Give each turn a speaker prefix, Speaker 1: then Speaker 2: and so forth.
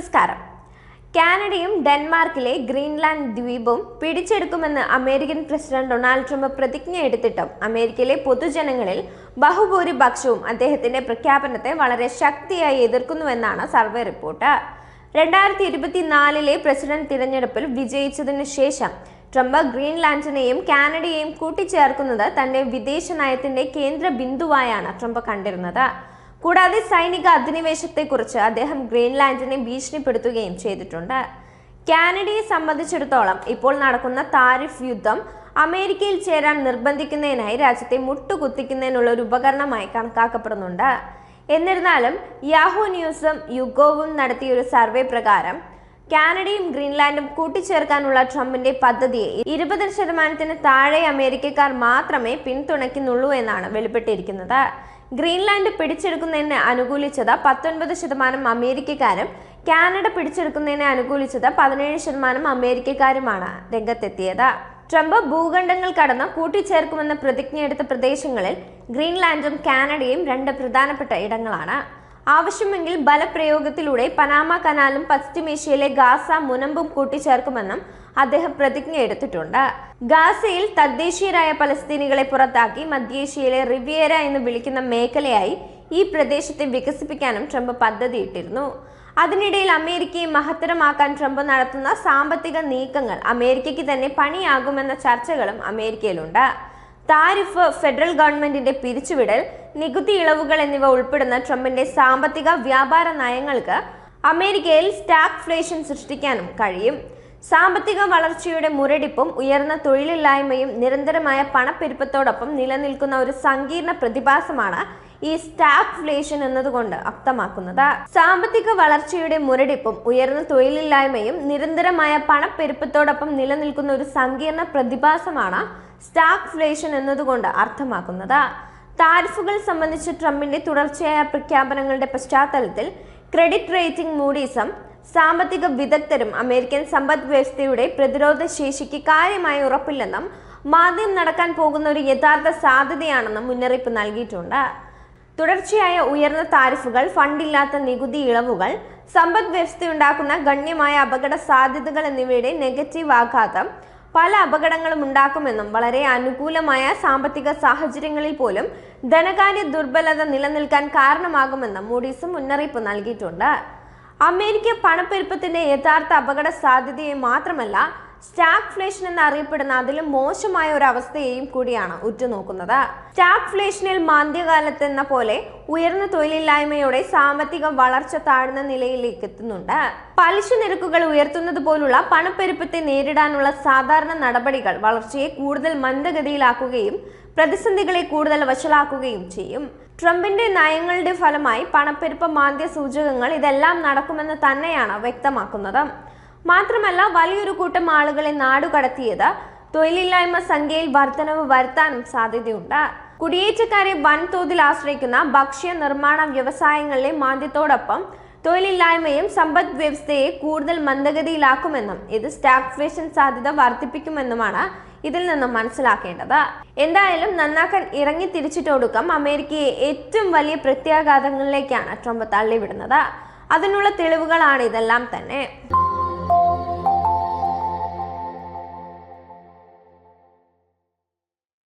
Speaker 1: നമസ്കാരം. കാനഡയും ഡെൻമാർക്കിലെ ഗ്രീൻലാൻഡ് ദ്വീപും പിടിച്ചെടുക്കുമെന്ന് അമേരിക്കൻ പ്രസിഡന്റ് ഡൊണാൾഡ് ട്രംപ് പ്രതിജ്ഞ എടുത്തിട്ടും അമേരിക്കയിലെ പൊതുജനങ്ങളിൽ ബഹുഭൂരിപക്ഷവും അദ്ദേഹത്തിന്റെ പ്രഖ്യാപനത്തെ വളരെ ശക്തിയായി എതിർക്കുന്നുവെന്നാണ് സർവേ റിപ്പോർട്ട്. രണ്ടായിരത്തി ഇരുപത്തിനാലിലെ പ്രസിഡന്റ് തിരഞ്ഞെടുപ്പിൽ വിജയിച്ചതിനു ശേഷം ട്രംപ് ഗ്രീൻലാൻഡിനെയും കാനഡയെയും കൂട്ടിച്ചേർക്കുന്നത് തന്റെ വിദേശ നയത്തിന്റെ കേന്ദ്ര ബിന്ദുവായാണ് ട്രംപ് കണ്ടിരുന്നത്. കൂടാതെ സൈനിക അധിനിവേശത്തെക്കുറിച്ച് അദ്ദേഹം ഗ്രീൻലാൻഡിനെ ഭീഷണിപ്പെടുത്തുകയും ചെയ്തിട്ടുണ്ട്. കാനഡയെ സംബന്ധിച്ചിടത്തോളം ഇപ്പോൾ നടക്കുന്ന താരിഫ് യുദ്ധം അമേരിക്കയിൽ ചേരാൻ നിർബന്ധിക്കുന്നതിനായി രാജ്യത്തെ മുട്ടുകുത്തിക്കുന്നതിനുള്ള ഒരു ഉപകരണമായി കണക്കാക്കപ്പെടുന്നുണ്ട്. എന്നിരുന്നാലും യാഹു ന്യൂസും യുഗോവും നടത്തിയ ഒരു സർവേ പ്രകാരം കാനഡയും ഗ്രീൻലാൻഡും കൂട്ടിച്ചേർക്കാനുള്ള ട്രംപിന്റെ പദ്ധതിയെ ഇരുപത് ശതമാനത്തിന് താഴെ അമേരിക്കക്കാർ മാത്രമേ പിന്തുണയ്ക്കുന്നുള്ളൂ എന്നാണ് വെളിപ്പെട്ടിരിക്കുന്നത്. ഗ്രീൻലാൻഡ് പിടിച്ചെടുക്കുന്നതിനെ അനുകൂലിച്ചത് പത്തൊൻപത് ശതമാനം അമേരിക്കക്കാരും കാനഡ പിടിച്ചെടുക്കുന്നതിനെ അനുകൂലിച്ചത് പതിനേഴ് ശതമാനം അമേരിക്കക്കാരുമാണ് രംഗത്തെത്തിയത്. ട്രംപ് ഭൂഖണ്ഡങ്ങൾ കടന്ന് കൂട്ടിച്ചേർക്കുമെന്ന് പ്രതിജ്ഞയെടുത്ത പ്രദേശങ്ങളിൽ ഗ്രീൻലാൻഡും കാനഡയും രണ്ട് പ്രധാനപ്പെട്ട ഇടങ്ങളാണ്. ആവശ്യമെങ്കിൽ ബലപ്രയോഗത്തിലൂടെ പനാമ കനാലും പശ്ചിമേഷ്യയിലെ ഗാസ മുനമ്പും കൂട്ടിച്ചേർക്കുമെന്നും അദ്ദേഹം പ്രതിജ്ഞ എടുത്തിട്ടുണ്ട്. ഗാസയിൽ തദ്ദേശീയരായ പലസ്തീനികളെ പുറത്താക്കി മധ്യേഷ്യയിലെ റിവിയേര എന്ന് വിളിക്കുന്ന മേഖലയായി ഈ പ്രദേശത്തെ വികസിപ്പിക്കാനും ട്രംപ് പദ്ധതിയിട്ടിരുന്നു. അതിനിടയിൽ അമേരിക്കയെ മഹത്തരമാക്കാൻ ട്രംപ് നടത്തുന്ന സാമ്പത്തിക നീക്കങ്ങൾ അമേരിക്കയ്ക്ക് തന്നെ പണിയാകുമെന്ന ചർച്ചകളും അമേരിക്കയിലുണ്ട്. താരിഫ് ഫെഡറൽ ഗവൺമെന്റിന്റെ പിരിച്ചുവിടൽ നികുതി ഇളവുകൾ എന്നിവ ഉൾപ്പെടുന്ന ട്രംപിന്റെ സാമ്പത്തിക വ്യാപാര നയങ്ങൾക്ക് അമേരിക്കയിൽ സ്റ്റാഗ്ഫ്ലേഷൻ സൃഷ്ടിക്കാനും കഴിയും. സാമ്പത്തിക വളർച്ചയുടെ മുരടിപ്പും ഉയർന്ന തൊഴിലില്ലായ്മയും നിരന്തരമായ പണപ്പെരുപ്പത്തോടൊപ്പം നിലനിൽക്കുന്ന ഒരു സങ്കീർണ പ്രതിഭാസമാണ് ഈ സ്റ്റാഗ്ഫ്ലേഷൻ എന്നതുകൊണ്ട് അർത്ഥമാക്കുന്നത്. സാമ്പത്തിക വളർച്ചയുടെ മുരടിപ്പും ഉയർന്ന തൊഴിലില്ലായ്മയും നിരന്തരമായ പണപ്പെരുപ്പത്തോടൊപ്പം നിലനിൽക്കുന്ന ഒരു സങ്കീർണ പ്രതിഭാസമാണ് സ്റ്റാഗ്ഫ്ലേഷൻ എന്നതുകൊണ്ട് അർത്ഥമാക്കുന്നത്. താരിഫുകൾ സംബന്ധിച്ച് ട്രംപിന്റെ തുടർച്ചയായ പ്രഖ്യാപനങ്ങളുടെ പശ്ചാത്തലത്തിൽ ക്രെഡിറ്റ് റേറ്റിംഗ് മൂഡീസും സാമ്പത്തിക വിദഗ്ധരും അമേരിക്കൻ സമ്പദ് വ്യവസ്ഥയുടെ പ്രതിരോധ ശേഷിക്ക് കാര്യമായ ഉറപ്പില്ലെന്നും മാന്ദ്യം നടക്കാൻ പോകുന്ന ഒരു യഥാർത്ഥ സാധ്യതയാണെന്നും മുന്നറിയിപ്പ് നൽകിയിട്ടുണ്ട്. തുടർച്ചയായ ഉയർന്ന താരിഫുകൾ ഫണ്ടില്ലാത്ത നികുതി ഇളവുകൾ സമ്പദ് വ്യവസ്ഥയുണ്ടാക്കുന്ന ഗണ്യമായ അപകട സാധ്യതകൾ എന്നിവയുടെ നെഗറ്റീവ് ആഘാതം പല അപകടങ്ങളും ഉണ്ടാക്കുമെന്നും വളരെ അനുകൂലമായ സാമ്പത്തിക സാഹചര്യങ്ങളിൽ പോലും ധനകാര്യ ദുർബലത നിലനിൽക്കാൻ കാരണമാകുമെന്നും മൂഡീസും മുന്നറിയിപ്പ് നൽകിയിട്ടുണ്ട്. അമേരിക്ക പണപ്പെരുപ്പത്തിന്റെ യഥാർത്ഥ അപകട സാധ്യതയെ മാത്രമല്ല സ്റ്റാഗ്ഫ്ലേഷൻ എന്നറിയപ്പെടുന്ന അതിലും മോശമായ ഒരു അവസ്ഥയെയും കൂടിയാണ് ഉറ്റുനോക്കുന്നത്. സ്റ്റാഗ്ഫ്ലേഷനിൽ മാന്ദ്യകാലത്ത് എന്ന പോലെ ഉയർന്ന തൊഴിലില്ലായ്മയോടെ സാമ്പത്തിക വളർച്ച താഴ്ന്ന നിലയിലേക്ക് എത്തുന്നുണ്ട്. പലിശ നിരക്കുകൾ ഉയർത്തുന്നത് പോലുള്ള പണപ്പെരുപ്പത്തെ നേരിടാനുള്ള സാധാരണ നടപടികൾ വളർച്ചയെ കൂടുതൽ മന്ദഗതിയിലാക്കുകയും പ്രതിസന്ധികളെ കൂടുതൽ വഷളാക്കുകയും ചെയ്യും. ട്രംപിന്റെ നയങ്ങളുടെ ഫലമായി പണപ്പെരുപ്പ മാന്ദ്യ സൂചകങ്ങൾ ഇതെല്ലാം നടക്കുമെന്ന് തന്നെയാണ് വ്യക്തമാക്കുന്നത്. മാത്രമല്ല വലിയൊരു കൂട്ടം ആളുകളെ നാടുകടത്തിയത് തൊഴിലില്ലായ്മ സംഖ്യയിൽ വർധനവ് വരുത്താനും സാധ്യതയുണ്ട്. കുടിയേറ്റക്കാരെ വൻതോതിൽ ആശ്രയിക്കുന്ന ഭക്ഷ്യ നിർമ്മാണ വ്യവസായങ്ങളിലെ മാന്ദ്യത്തോടൊപ്പം തൊഴിലില്ലായ്മയും സമ്പദ് വ്യവസ്ഥയെ കൂടുതൽ മന്ദഗതിയിലാക്കുമെന്നും ഇത് സ്റ്റാഗ്ഫ്ലേഷൻ സാധ്യത വർദ്ധിപ്പിക്കുമെന്നുമാണ് ഇതിൽ നിന്നും മനസ്സിലാക്കേണ്ടത്. എന്തായാലും നന്നാക്കാൻ ഇറങ്ങി തിരിച്ചിട്ടൊടുക്കം അമേരിക്കയെ ഏറ്റവും വലിയ പ്രത്യാഘാതങ്ങളിലേക്കാണ് ട്രംപ് തള്ളിവിടുന്നത്. അതിനുള്ള തെളിവുകളാണ് ഇതെല്ലാം തന്നെ.